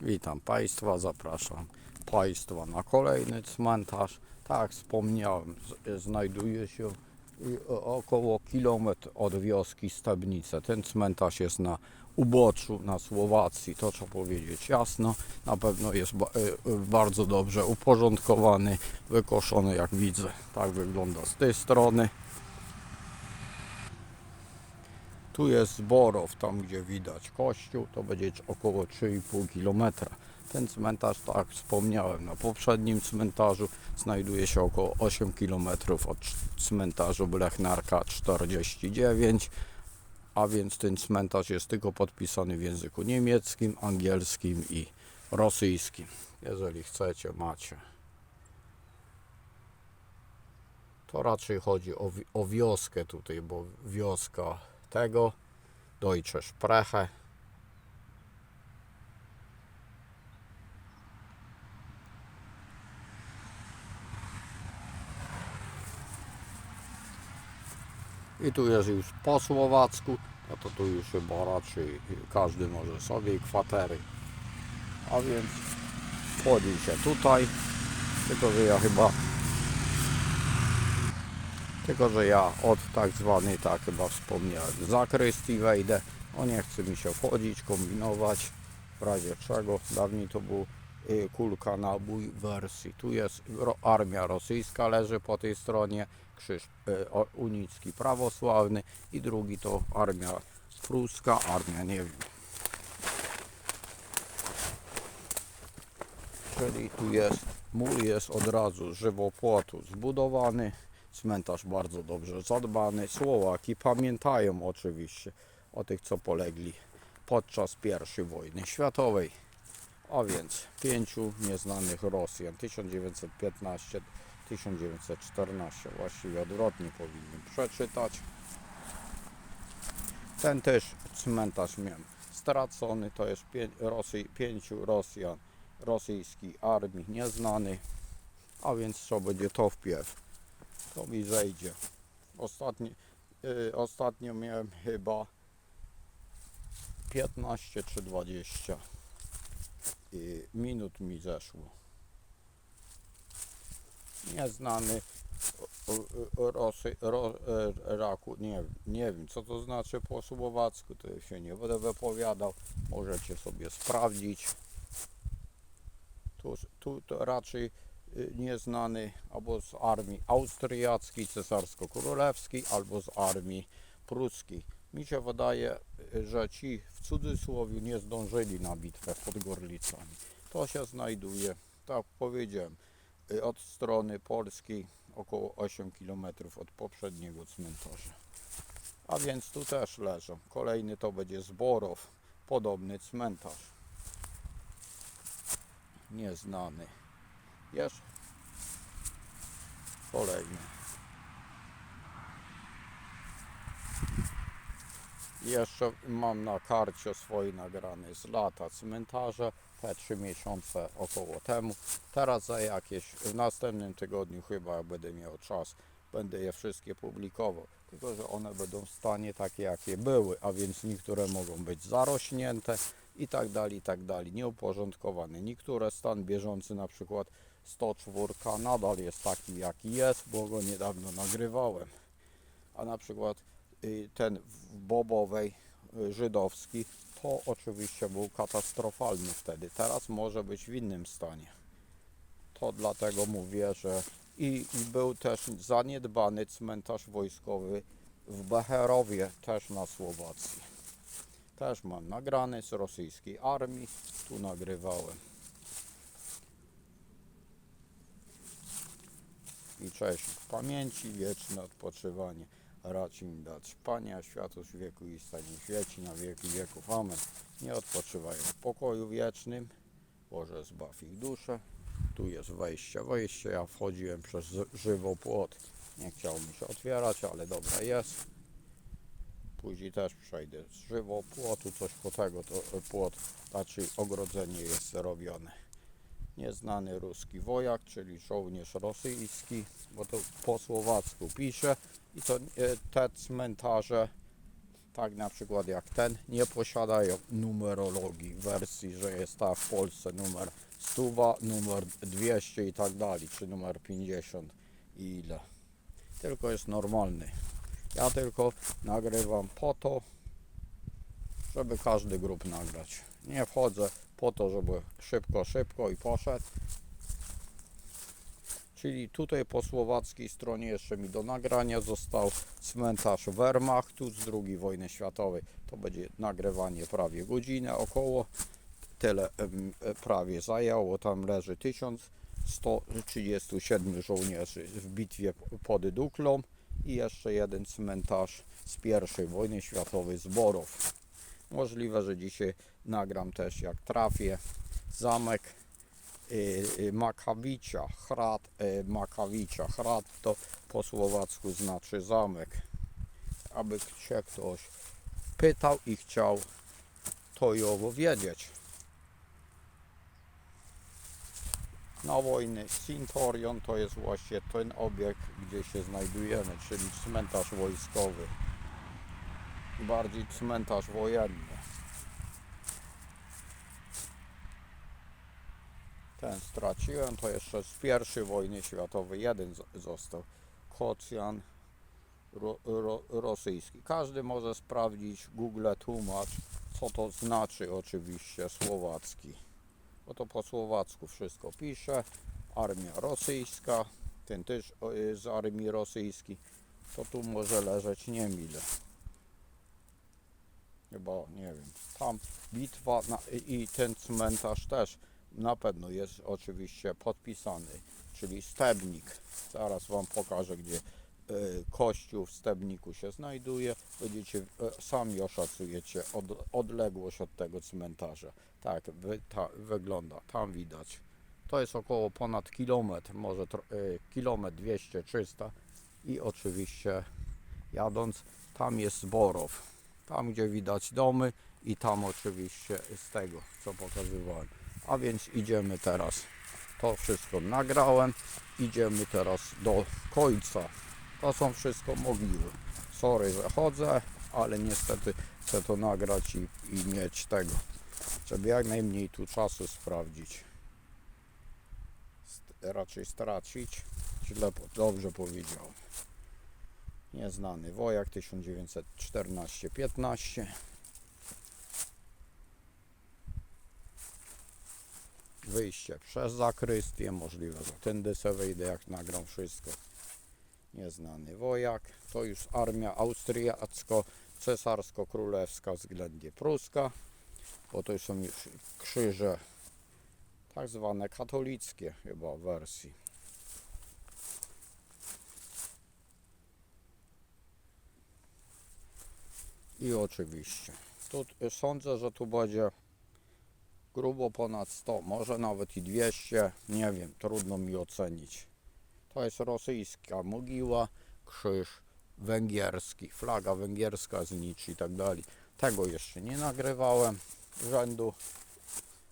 Witam Państwa, zapraszam Państwa na kolejny cmentarz. Tak wspomniałem, znajduje się y, około kilometr od wioski Stebnice. Ten cmentarz jest na uboczu, na Słowacji, to trzeba powiedzieć jasno. Na pewno jest y, y, bardzo dobrze uporządkowany, wykoszony jak widzę. Tak wygląda z tej strony. Tu jest Zborow, tam gdzie widać kościół, to będzie około 3,5 km. Ten cmentarz, tak jak wspomniałem, na poprzednim cmentarzu znajduje się około 8 km od cmentarzu Blechnarka 49, a więc ten cmentarz jest tylko podpisany w języku niemieckim, angielskim i rosyjskim. Jeżeli chcecie, macie. To raczej chodzi o, o wioskę tutaj, bo wioska tego Deutsche Sprache. I tu jest już po słowacku, no to tu już chyba raczej każdy może sobie kwatery. A więc wchodzi się tutaj, tylko że ja chyba tylko, że ja od tak zwanej, tak chyba wspomniałem, zakrystii wejdę. O nie chce mi się wchodzić, kombinować. W razie czego dawniej to był y, kulka nabój wersji. Tu jest armia rosyjska, leży po tej stronie, krzyż y, unicki prawosławny i drugi to armia pruska, armia nie wiem. Czyli tu jest, mur jest od razu żywopłotu zbudowany, cmentarz bardzo dobrze zadbany. Słowaki pamiętają oczywiście o tych, co polegli podczas I wojny światowej. A więc pięciu nieznanych Rosjan 1915-1914 właściwie odwrotnie powinny przeczytać. Ten też cmentarz miałem stracony, to jest pię Rosy pięciu Rosjan rosyjskiej armii nieznany, a więc trzeba będzie to wpierw. To mi zejdzie. Ostatni, y, ostatnio miałem chyba 15 czy 20 y, minut mi zeszło. Nieznany Rosy, ro, e, raku, nie, nie wiem co to znaczy po słowacku, to się nie będę wypowiadał, możecie sobie sprawdzić. Tu, tu to raczej nieznany albo z armii austriackiej, cesarsko-królewskiej, albo z armii pruskiej. Mi się wydaje, że ci w cudzysłowie nie zdążyli na bitwę pod Gorlicami. To się znajduje, tak powiedziałem, od strony polskiej około 8 km od poprzedniego cmentarza. A więc tu też leżą. Kolejny to będzie Zborow, podobny cmentarz. Nieznany. Jest kolejny. Jeszcze mam na karcie swoje nagrane z lata cmentarze, te trzy miesiące około temu. Teraz za jakieś, w następnym tygodniu chyba będę miał czas, będę je wszystkie publikował. Tylko, że one będą w stanie takie jakie były, a więc niektóre mogą być zarośnięte i tak dalej, i tak dalej, nieuporządkowane. Niektóre stan bieżący, na przykład 104 nadal jest taki jaki jest, bo go niedawno nagrywałem. A na przykład y, ten w Bobowej y, żydowski to oczywiście był katastrofalny wtedy. Teraz może być w innym stanie. To dlatego mówię, że i, i był też zaniedbany cmentarz wojskowy w Becherowie, też na Słowacji. Też mam nagrany z rosyjskiej armii, tu nagrywałem. I cześć w pamięci, wieczne odpoczywanie. Racz im dać Panie, a światło z wieku i stanie świeci na wieki wieków. Amen. Nie odpoczywają w pokoju wiecznym. Boże zbaw ich duszę. Tu jest wejście, wejście. Ja wchodziłem przez ży- żywopłot. Nie chciało mi się otwierać, ale dobra jest. Później też przejdę z żywopłotu, coś po tego, to e, płot, znaczy ogrodzenie jest robione. Nieznany ruski wojak, czyli żołnierz rosyjski, bo to po słowacku pisze. I to e, te cmentarze tak na przykład jak ten, nie posiadają numerologii, wersji, że jest ta w Polsce numer 100, numer 200 i tak dalej, czy numer 50 i ile. Tylko jest normalny. Ja tylko nagrywam po to, żeby każdy grup nagrać. Nie wchodzę po to, żeby szybko, szybko i poszedł. Czyli tutaj po słowackiej stronie jeszcze mi do nagrania został cmentarz Wehrmachtu z II wojny światowej. To będzie nagrywanie prawie godzinę około. Tyle e, prawie zajęło. Tam leży 1137 żołnierzy w bitwie pod Duklą i jeszcze jeden cmentarz z I wojny światowej Zborów. Możliwe, że dzisiaj nagram też jak trafię zamek y, y, Makawicia, Hrad y, Makawicia. Hrad to po słowacku znaczy zamek. Aby się ktoś pytał i chciał to i owo wiedzieć. Na wojny Sintorion to jest właśnie ten obiekt, gdzie się znajdujemy, czyli cmentarz wojskowy. Bardziej cmentarz wojenny. Ten straciłem, to jeszcze z pierwszej wojny światowej jeden został. Kocjan ro, ro, rosyjski. Każdy może sprawdzić Google tłumacz, co to znaczy oczywiście słowacki. Bo to po słowacku wszystko pisze. Armia rosyjska, ten też y, z armii rosyjskiej. To tu może leżeć niemile. Chyba, nie wiem. Tam bitwa na, i i ten cmentarz też na pewno jest oczywiście podpisany, czyli Stebnik. Zaraz Wam pokażę, gdzie e, kościół w Stebniku się znajduje. Będziecie e, sami oszacujecie od, odległość od tego cmentarza. Tak wy, ta, wygląda, tam widać. To jest około ponad kilometr, może e, kilometr 200, 300 i oczywiście jadąc tam jest Zborów. Tam gdzie widać domy i tam oczywiście z tego co pokazywałem. A więc idziemy teraz. To wszystko nagrałem. Idziemy teraz do końca. To są wszystko mogiły. Sorry, że chodzę, ale niestety chcę to nagrać i, i mieć tego. Żeby jak najmniej tu czasu sprawdzić. St- raczej stracić. Źle, dobrze powiedziałem. Nieznany wojak 1914-15. Wyjście przez zakrystię, możliwe, że tędy se wejdę jak nagram wszystko. Nieznany wojak, to już armia austriacko-cesarsko-królewska względnie pruska, bo to są już krzyże tak zwane katolickie chyba wersji. I oczywiście, tu y, sądzę, że tu będzie grubo ponad 100, może nawet i 200, nie wiem, trudno mi ocenić. To jest rosyjska mogiła, krzyż węgierski, flaga węgierska z nic i tak dalej. Tego jeszcze nie nagrywałem. Rzędu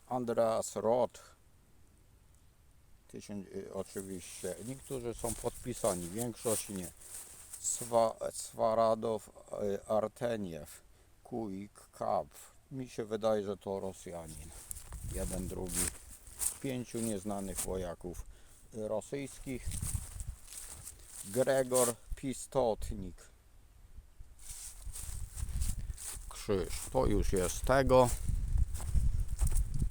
Andreas Roth. Tysiąc, y, oczywiście. Niektórzy są podpisani, większość nie. Swa, Swaradow y, Arteniew, Kuik, Kap. Mi się wydaje, że to Rosjanin. Jeden, drugi. Pięciu nieznanych wojaków rosyjskich. Gregor Pistotnik. Krzyż. To już jest tego.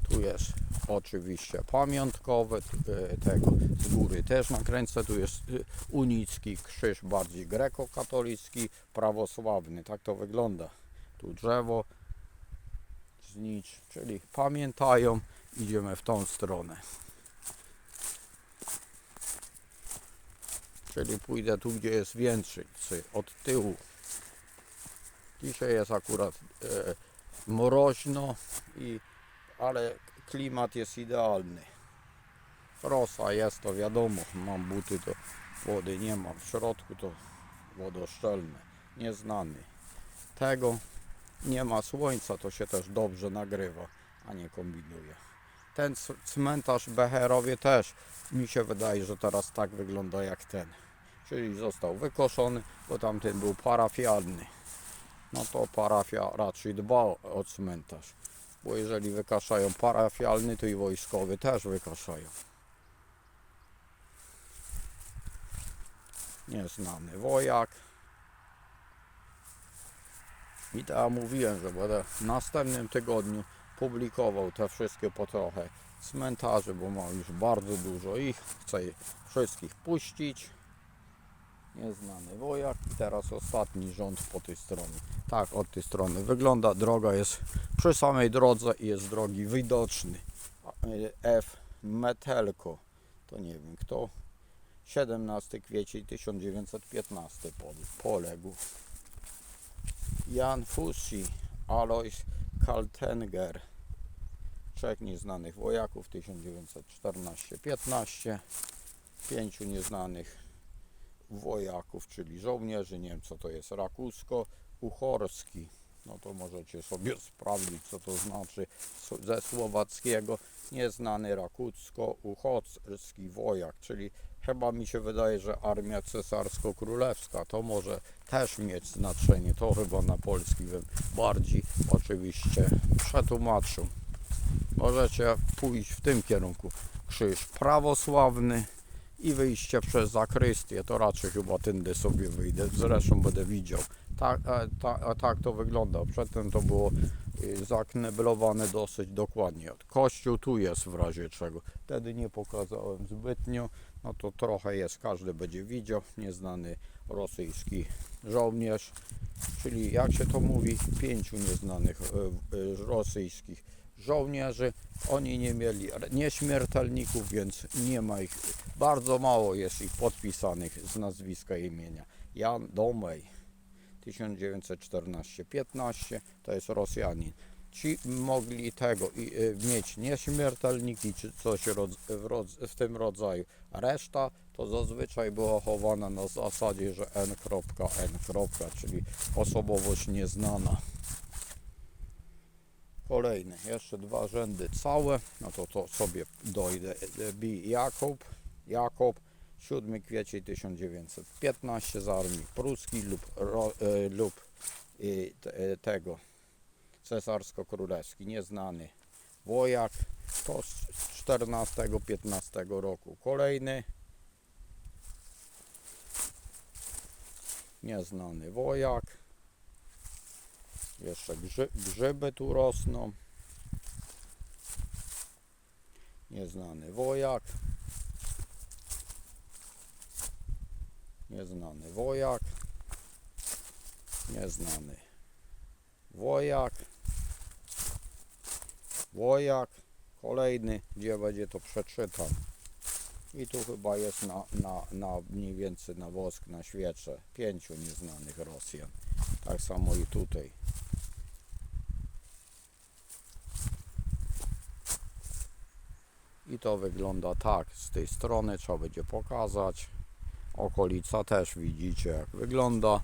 Tu jest oczywiście pamiątkowe e, tego z góry też nakręcę. Tu jest y, unicki krzyż bardziej grekokatolicki, prawosławny. Tak to wygląda. Tu drzewo znicz, czyli pamiętają, idziemy w tą stronę. Czyli pójdę tu, gdzie jest więcej, od tyłu. Dzisiaj jest akurat e, mroźno, i, ale klimat jest idealny. Rosa jest, to wiadomo, mam buty, to wody nie mam. W środku to wodoszczelne, nieznany. Tego nie ma słońca, to się też dobrze nagrywa, a nie kombinuje. Ten cmentarz w Becherowie też mi się wydaje, że teraz tak wygląda jak ten. Czyli został wykoszony, bo tamten był parafialny. no to parafia raczej dba o cmentarz. Bo jeżeli wykaszają parafialny, to i wojskowy też wykaszają. Nieznany wojak. I tak mówiłem, że będę w następnym tygodniu publikował te wszystkie po trochę cmentarzy, bo mam już bardzo dużo ich. Chcę wszystkich puścić. Nieznany wojak. I teraz ostatni rząd po tej stronie. Tak, od tej strony wygląda. Droga jest przy samej drodze i jest drogi widoczny. F. Metelko. To nie wiem kto. 17 kwiecień 1915 pol- poległ. Jan Fusi, Alois Kaltenger, trzech nieznanych wojaków 1914-15, pięciu nieznanych wojaków, czyli żołnierzy, nie wiem co to jest, Rakusko-Uchorski, no to możecie sobie sprawdzić co to znaczy ze słowackiego, nieznany Rakucko-Uchorski wojak, czyli chyba mi się wydaje, że armia cesarsko-królewska to może też mieć znaczenie. To chyba na polski bym bardziej oczywiście przetłumaczył. Możecie pójść w tym kierunku. Krzyż prawosławny i wyjście przez zakrystię. To raczej chyba tędy sobie wyjdę. Zresztą będę widział. Tak, e, ta, a tak to wygląda. Przedtem to było y, zakneblowane dosyć dokładnie. Kościół tu jest w razie czego. Wtedy nie pokazałem zbytnio. No to trochę jest, każdy będzie widział. Nieznany rosyjski żołnierz, czyli jak się to mówi, pięciu nieznanych e, e, rosyjskich żołnierzy. Oni nie mieli nieśmiertelników, więc nie ma ich, bardzo mało jest ich podpisanych z nazwiska i imienia. Jan Domej, 1914-15, to jest Rosjanin. Ci mogli tego i, y, mieć nieśmiertelniki czy coś w, tym rodzaju. Reszta to zazwyczaj była chowana na zasadzie, że N. N. czyli osobowość nieznana. Kolejny, jeszcze dwa rzędy całe, no to to sobie dojdę. B. Jakub, Jakub, 7 kwiecień 1915 z armii pruskiej lub, ro, e, lub e, te, e, tego cesarsko-królewski, nieznany wojak, to z 14-15 roku. Kolejny, nieznany wojak, jeszcze grzy, grzyby tu rosną, nieznany wojak, nieznany wojak, nieznany wojak, wojak, kolejny, gdzie będzie to przeczytam. I tu chyba jest na, na, na mniej więcej na wosk, na świecze, pięciu nieznanych Rosjan. Tak samo i tutaj. I to wygląda tak, z tej strony trzeba będzie pokazać. Okolica też widzicie jak wygląda.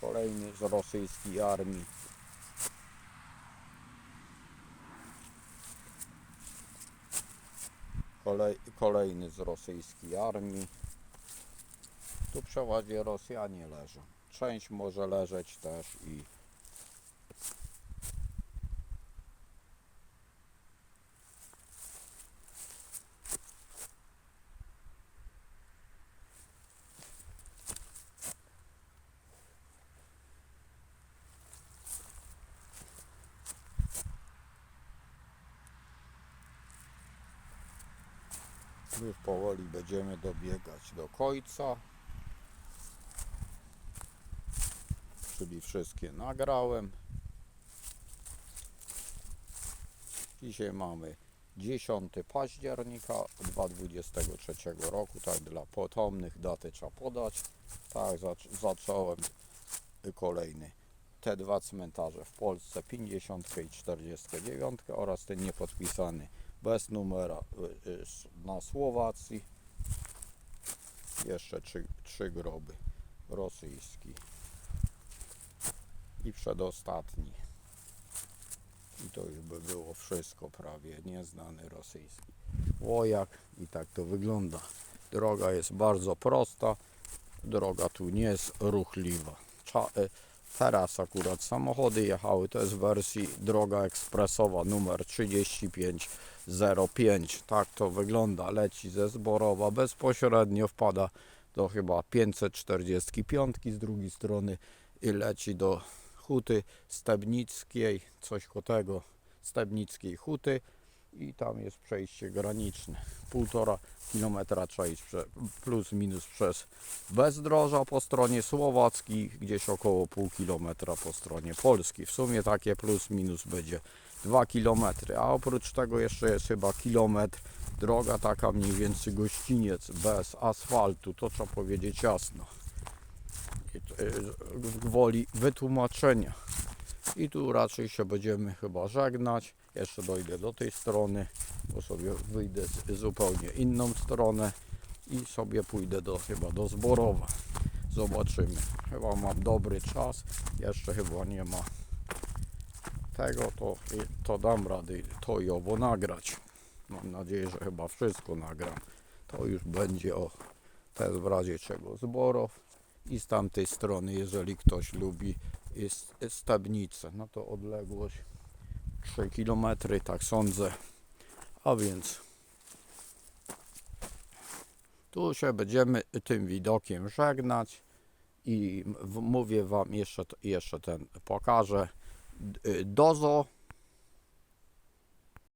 Kolejny z rosyjskiej armii. Kolej, kolejny z rosyjskiej armii. Tu przeważnie Rosjanie leżą. Część może leżeć też i Już powoli będziemy dobiegać do końca. Czyli wszystkie nagrałem. Dzisiaj mamy 10 października 2023 roku. Tak dla potomnych daty trzeba podać. Tak, zac- zacząłem kolejny. Te dwa cmentarze w Polsce 50 i 49 oraz ten niepodpisany bez numera y, y, na Słowacji. Jeszcze trzy, trzy groby rosyjski. I przedostatni. I to już by było wszystko prawie. Nieznany rosyjski wojak. I tak to wygląda. Droga jest bardzo prosta. Droga tu nie jest ruchliwa. Cza, e, teraz akurat samochody jechały. To jest w wersji droga ekspresowa numer 3505. Tak to wygląda. Leci ze Zborowa bezpośrednio wpada do chyba 545 z drugiej strony i leci do Huty Stebnickiej, coś koło tego Stebnickiej Huty i tam jest przejście graniczne. Półtora kilometra trzeba iść plus minus przez bezdroża po stronie słowackiej, gdzieś około pół kilometra po stronie polskiej. W sumie takie plus minus będzie 2 kilometry, a oprócz tego jeszcze jest chyba kilometr droga taka mniej więcej gościniec bez asfaltu, to trzeba powiedzieć jasno. I to, Gwoli wytłumaczenia. I tu raczej się będziemy chyba żegnać. Jeszcze dojdę do tej strony, bo sobie wyjdę zupełnie inną stronę i sobie pójdę do chyba do Zborowa. Zobaczymy. Chyba mam dobry czas. Jeszcze chyba nie ma tego, to, to dam rady to i owo nagrać. Mam nadzieję, że chyba wszystko nagram. To już będzie o też w razie czego Zborow i z tamtej strony, jeżeli ktoś lubi jest Stabnice, no to odległość 3 km, tak sądzę. A więc tu się będziemy tym widokiem żegnać i mówię Wam jeszcze, jeszcze ten pokażę. D- Dozo